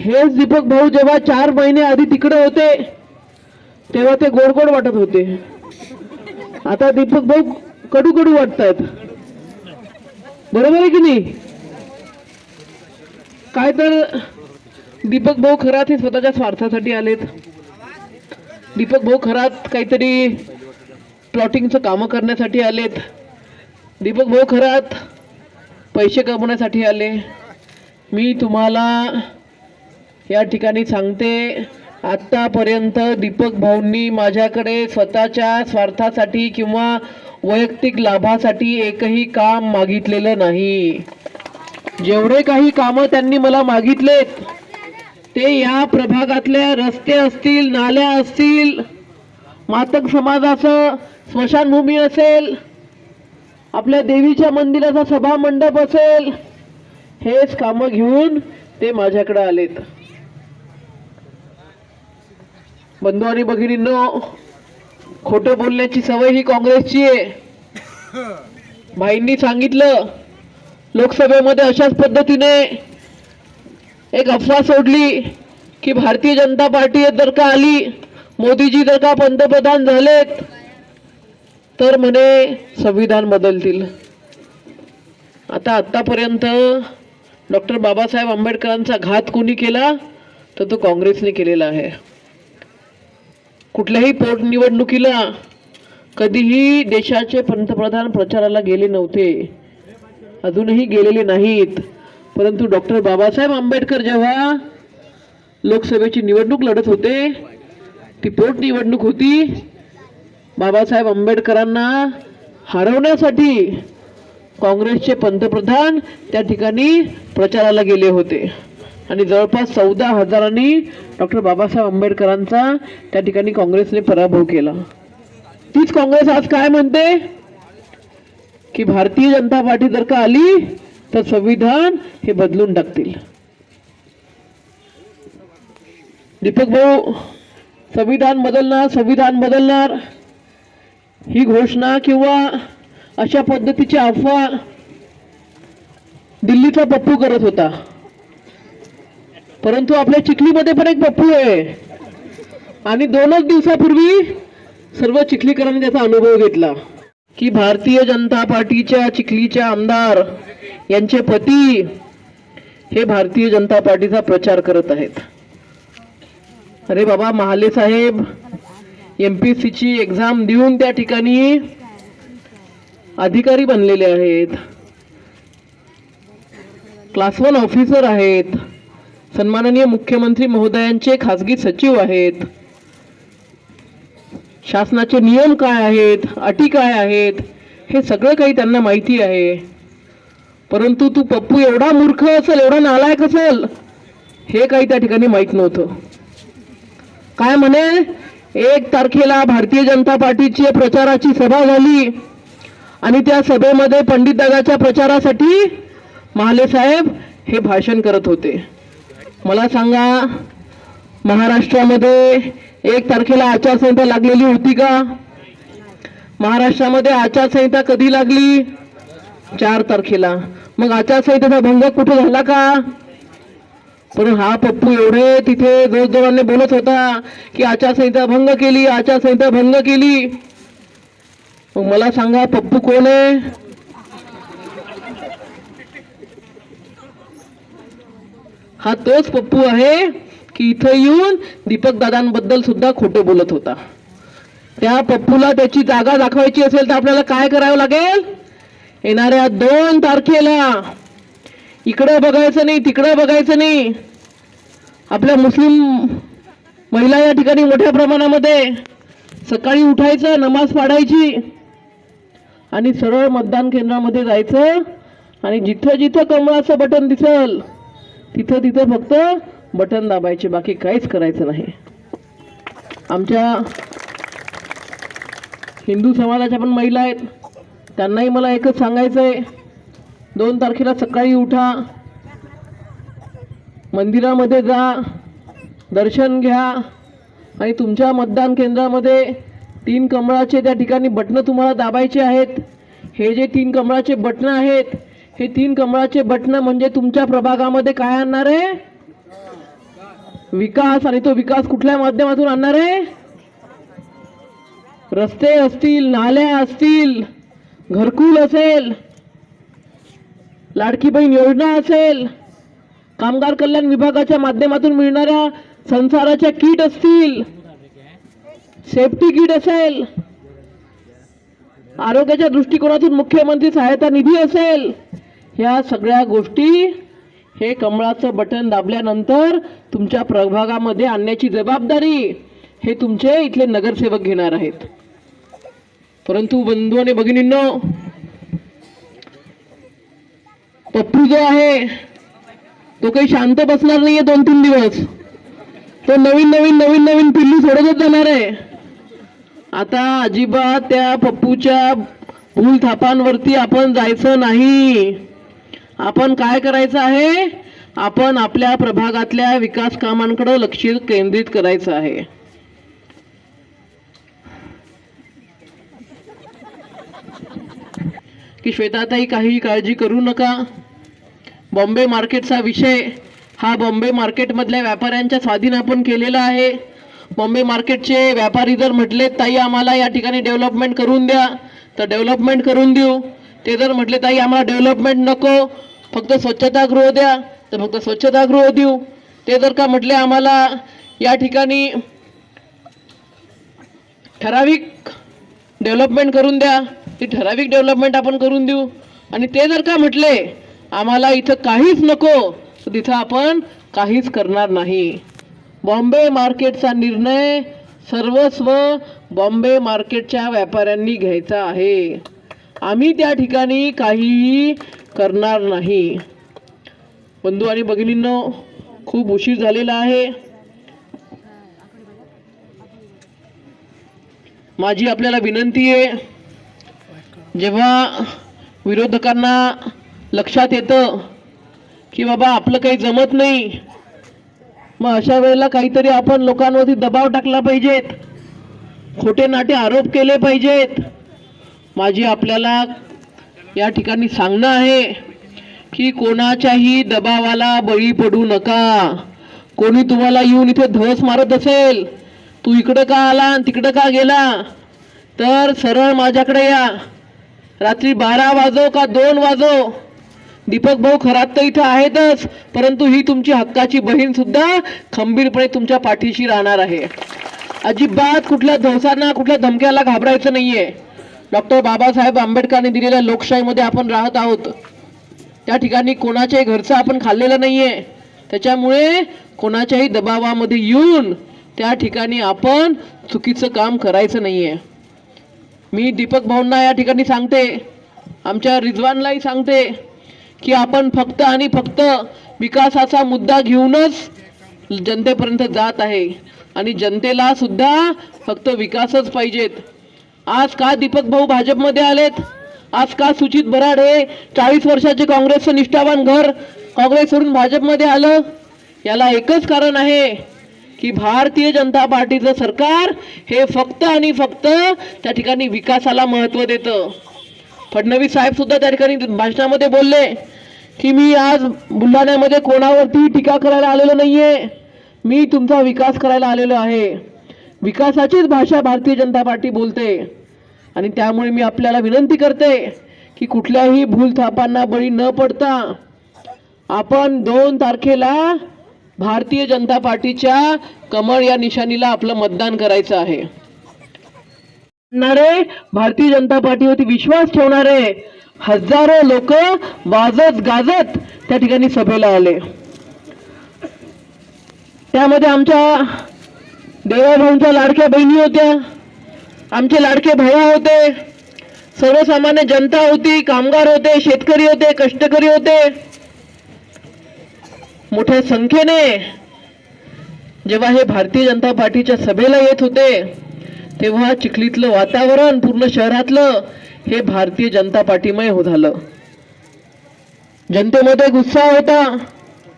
हेच दीपक भाऊ जेव्हा चार महिने आधी तिकडे होते तेव्हा ते गोड गोड वाटत होते. आता दीपक भाऊ कडू कडू वाटतात बरोबर आहे की नाही? काय तर दीपक भाऊ खरात हे स्वतःच्या स्वार्थासाठी आलेत. दीपक भाऊ खरात काहीतरी प्लॉटिंगचं कामं करण्यासाठी आलेत. दीपक भाऊ खरात पैसे कमवण्यासाठी आले. मी तुम्हाला या ठिकाणी सांगते आत्तापर्यंत दीपक भाऊंनी माझ्याकडे स्वतःच्या स्वार्थासाठी किंवा वैयक्तिक लाभासाठी एकही काम मागितलेलं नाही. जेवढे काही कामं त्यांनी मला मागितलेत ते या प्रभागातल्या रस्ते असतील नाल्या असतील मातक समाजाचं स्मशानभूमी असेल आपल्या देवीच्या मंदिराचा सभा मंडप असेल हेच कामं घेऊन ते माझ्याकडे आलेत. बंधू आणि भगिनींनो खोटं बोलण्याची सवय ही काँग्रेसची आहे. भाईंनी सांगितलं लोकसभेमध्ये अशाच पद्धतीने एक अफवा सोडली की भारतीय जनता पार्टी जर का आली मोदीजी जर का पंतप्रधान झालेत तर म्हणे संविधान बदलतील. आता आत्तापर्यंत डॉक्टर बाबासाहेब आंबेडकरांचा घात कोणी केला तर तो काँग्रेसने केलेला आहे. कुठल्याही पोटनिवडणुकीला कधीही देशाचे पंतप्रधान प्रचाराला गेले नव्हते. अजूनही गेलेले नाहीत. परंतु डॉक्टर बाबासाहेब आंबेडकर जेव्हा लोकसभेची निवडणूक लढत होते ती पोटनिवडणूक होती बाबासाहेब आंबेडकरांना हरवण्यासाठी काँग्रेसचे पंतप्रधान त्या ठिकाणी प्रचाराला गेले होते. आणि जवळपास चौदा हजारांनी डॉक्टर बाबासाहेब आंबेडकरांचा त्या ठिकाणी काँग्रेसने पराभव केला. तीच काँग्रेस आज काय म्हणते? की भारतीय जनता पार्टी जर का आली तर संविधान हे बदलून टाकतील. दीपक भाऊ संविधान बदलणार संविधान बदलणार. ही घोषणा किंवा अशा पद्धतीची अफवा दिल्लीचा पप्पू करत होता. परंतु आपल्या चिखलीमध्ये पण एक पप्पू आहे. आणि दोनच दिवसापूर्वी सर्व चिखलीकरांनी त्याचा अनुभव घेतला. की भारतीय जनता पार्टीच्या चिखलीच्या आमदार यांचे पती हे भारतीय जनता पार्टीचा प्रचार करत आहेत. अरे बाबा महाले साहेब एम पी सीची एक्झाम देऊन त्या ठिकाणी अधिकारी बनलेले आहेत. क्लास वन ऑफिसर आहेत. सन्माननीय मुख्यमंत्री महोदयांचे खासगी सचिव आहेत. शासनाचे नियम काय आहेत? अटी काय आहेत? हे सगळं काही त्यांना माहिती आहे. परंतु तू पप्पू एवढा मूर्ख असेल एवढा नालायक असेल हे काही त्या ठिकाणी माहीत नव्हतं. काय म्हणे? एक तारखेला भारतीय जनता पार्टीची प्रचाराची सभा झाली. आणि त्या सभेमध्ये पंडित दादाच्या प्रचारासाठी महाले साहेब हे भाषण करत होते. मला सांगा महाराष्ट्रामध्ये एक तारखेला आचारसंहिता लागलेली होती का? महाराष्ट्रामध्ये आचारसंहिता कधी लागली? चार तारखेला. मग आचारसंहितेचा भंग कुठे झाला का? पण हा पप्पू एवढे तिथे जोरजोराने बोलत होता की आचारसंहिता भंग केली आचारसंहिता भंग केली. मग मला सांगा पप्पू कोण आहे? हा तोच पप्पू आहे की इथं येऊन दीपक दादांबद्दल सुद्धा खोटं बोलत होता. त्या पप्पूला त्याची जागा दाखवायची असेल तर आपल्याला काय करावं लागेल? येणाऱ्या दोन तारखेला इकडं बघायचं नाही तिकडं बघायचं नाही. आपल्या मुस्लिम महिला या ठिकाणी मोठ्या प्रमाणामध्ये सकाळी उठायचं नमाज पाडायची आणि सरळ मतदान केंद्रामध्ये जायचं आणि जिथं जिथं कमळाचं बटन दिसल तिथं तिथं फक्त बटन दाबायचे बाकी काहीच करायचं नाही. आमच्या हिंदू समाजाच्या पण महिला आहेत. त्यांनाही मला एकच सांगायचं आहे दोन तारखेला सकाळी उठा मंदिरामध्ये जा दर्शन घ्या आणि तुमच्या मतदान केंद्रामध्ये तीन कमळाचे त्या ठिकाणी बटणं तुम्हाला दाबायचे आहेत. हे जे तीन कमळाचे बटणं आहेत हे तीन कमळाचे बटन म्हणजे तुमच्या प्रभागामध्ये काय आणणार आहे? विकास. आणि तो विकास कुठल्या माध्यमातून आणणार आहे? रस्ते असतील नाल्या असतील घरकुल असेल लाडकी बहीण योजना असेल कामगार कल्याण विभागाच्या माध्यमातून मिळणाऱ्या संसाराच्या किट असतील सेफ्टी किट असेल आरोग्याच्या दृष्टिकोनातून मुख्यमंत्री सहायता निधी असेल ह्या सगळ्या गोष्टी हे कमळाचं बटन दाबल्यानंतर तुमच्या प्रभागामध्ये आणण्याची जबाबदारी हे तुमचे इथले नगरसेवक घेणार आहेत. परंतु बंधू आणि भगिनींनो पप्पू जो आहे तो काही शांत बसणार नाहीये दोन तीन दिवस. तो नवीन नवीन नवीन नवीन पिल्लू सोडतच जाणार आहे. आता अजिबात त्या पप्पूच्या भूल थापांवरती आपण जायचं नाही. आपण काय करायचं आहे? आपण आपल्या प्रभागातल्या विकास कामांकडे लक्ष केंद्रित करायचं आहे. की श्वेताताई काही काळजी करू नका. बॉम्बे मार्केटचा विषय हा बॉम्बे मार्केटमधल्या व्यापाऱ्यांच्या स्वाधीन आपण केलेला आहे. बॉम्बे मार्केटचे व्यापारी जर म्हटले ताई आम्हाला या ठिकाणी डेव्हलपमेंट करून द्या. तर डेव्हलपमेंट करून देऊ. ते जर म्हटले ताई आम्हाला डेव्हलपमेंट नको. फक्त स्वच्छतागृह द्या तर फक्त स्वच्छतागृह देऊ. ते जर का म्हटले आम्हाला या ठिकाणी ठराविक डेव्हलपमेंट करून द्या ती ठराविक डेव्हलपमेंट आपण करून देऊ. आणि ते जर का म्हटले आम्हाला इथं काहीच नको तर तिथं आपण काहीच करणार नाही. बॉम्बे मार्केटचा निर्णय सर्वस्व बॉम्बे मार्केटच्या व्यापाऱ्यांनी घ्यायचा आहे. आम्ही त्या ठिकाणी काहीही करणार नाही. बंधू आणि भगिनींनो खूप उशीर झालेला आहे. माझी आपल्याला विनंती आहे जेव्हा विरोधकांना लक्षात येतं की बाबा आपलं काही जमत नाही मग अशा वेळेला काहीतरी आपण लोकांवरती दबाव टाकला पाहिजेत. खोटे नाटे आरोप केले पाहिजेत. माझी आपल्याला या ठिकाणी सांगणं आहे की कोणाच्याही दबावाला बळी पडू नका. कोणी तुम्हाला येऊन इथे धस मारत असेल तू इकडं का आला आणि तिकडं का गेला? तर सरळ माझ्याकडे या. रात्री बारा वाजो का दोन वाजो? दीपक भाऊ खरात तर इथं आहेतच परंतु ही तुमची हक्काची बहीण सुद्धा खंबीरपणे तुमच्या पाठीशी राहणार आहे. अजिबात कुठल्या धवसांना कुठल्या धमक्याला घाबरायचं नाहीये. डॉक्टर बाबासाहेब आंबेडकरांनी दिलेल्या लोकशाहीमध्ये आपण राहत आहोत. त्या ठिकाणी कोणाच्याही घरचं आपण खाल्लेलं नाहीये. त्याच्यामुळे कोणाच्याही दबावामध्ये येऊन त्या ठिकाणी आपण चुकीचं काम करायचं नाहीये. मी दीपक भाऊंना या ठिकाणी सांगते आमच्या रिजवानलाही सांगते की आपण फक्त आणि फक्त विकासाचा मुद्दा घेऊनच जनतेपर्यंत जात आहे. आणि जनतेला सुद्धा फक्त विकासच पाहिजेत. आज का दीपक भाऊ भाजपमध्ये आलेत? आज का सुचित बराड हे चाळीस वर्षाचे काँग्रेसचं निष्ठावान घर काँग्रेसवरून भाजपमध्ये आलं? याला एकच कारण आहे की भारतीय जनता पार्टीचं सरकार हे फक्त आणि फक्त त्या ठिकाणी विकासाला महत्त्व देतं. फडणवीस साहेब सुद्धा त्या ठिकाणी भाषणामध्ये बोलले की मी आज बुलढाण्यामध्ये कोणावरती टीका करायला आलेलो नाहीये. मी तुमचा विकास करायला आलेलो आहे. विकासाचीच भाषा भारतीय जनता पार्टी बोलते. आणि त्यामुळे मी आपल्याला विनंती करते की कुठल्याही भूलथापांना बळी न पडता आपण दोन तारखेला भारतीय जनता पार्टीच्या कमळ या निशाणीला आपलं मतदान करायचं आहे. करणारे भारतीय जनता पार्टीवरती विश्वास ठेवणारे हजारो लोक वाजत गाजत त्या ठिकाणी सभेला आले. त्यामध्ये आमच्या देवाभाऊंच्या लाडक्या बहिणी होत्या. आमचे लाडके भाऊ होते सर्वसामान्य जनता होती कामगार होते शेतकरी होते कष्टकरी होते. मोठ्या संख्येने जेव्हा हे भारतीय जनता पार्टीच्या सभेला येत होते तेव्हा चिखलीतलं वातावरण पूर्ण शहरातलं हे भारतीय जनता पार्टीमय हो झालं. जनतेमध्ये एक उत्साह होता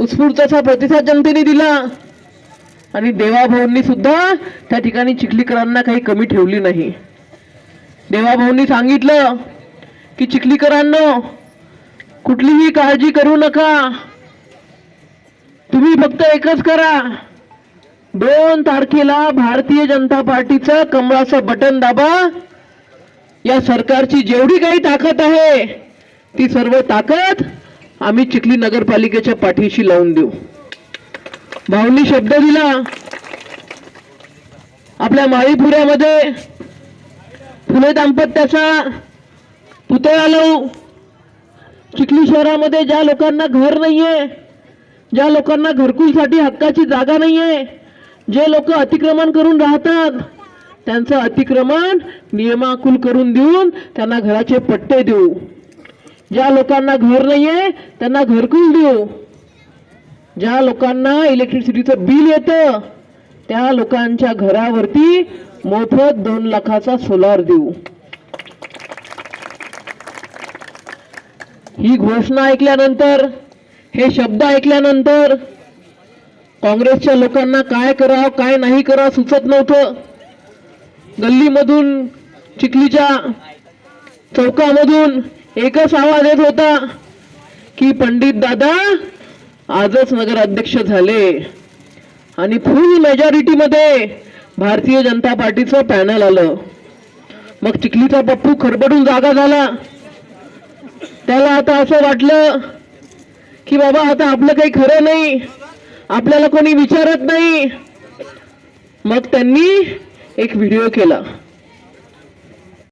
उत्स्फूर्त असा प्रतिसाद जनतेने दिला. आणि देवाभाऊंनी सुद्धा त्या ठिकाणी चिखलीकरांना काही कमी ठेवली नाही. देवाभाऊंनी सांगितलं की चिखलीकरांनो कुठलीही काळजी करू नका. तुम्ही फक्त एकच करा. दोन तारखेला भारतीय जनता पार्टीचं कमळाचं बटन दाबा. या सरकारची जेवढी काही ताकद आहे ती सर्व ताकद आम्ही चिखली नगरपालिकेच्या पाठीशी लावून देऊ. भाऊनी शब्द दिला. आपल्या माळीपुऱ्यामध्ये फुले दाम्पत्याचा पुतळा लावू. चिखली शहरामध्ये ज्या लोकांना घर नाहीये ज्या लोकांना घरकुलसाठी हक्काची जागा नाहीये जे लोक अतिक्रमण करून राहतात त्यांचं अतिक्रमण नियमाकुल करून देऊन त्यांना घराचे पट्टे देऊ. ज्या लोकांना घर नाहीये त्यांना घरकुल देऊ. ज्या लोकांना इलेक्ट्रिसिटीचं बिल येतं त्या लोकांच्या घरावरती मोफत दोन लाखाचा सोलार देऊ. ही घोषणा ऐकल्यानंतर हे शब्द ऐकल्यानंतर काँग्रेसच्या लोकांना काय करावं काय नाही करावं सुचत नव्हतं. गल्लीमधून चिखलीच्या चौकामधून एकच आवाज येत होता की पंडित दादा आजच नगराध्यक्ष झाले. आणि फुल मेजॉरिटीमध्ये भारतीय जनता पार्टीचं पॅनल आलं. मग चिखलीचा पप्पू खरबडून जागा झाला. त्याला आता असं वाटलं की बाबा आता आपलं काही खरं नाही. आपल्याला कोणी विचारत नाही. मग त्यांनी एक व्हिडिओ केला.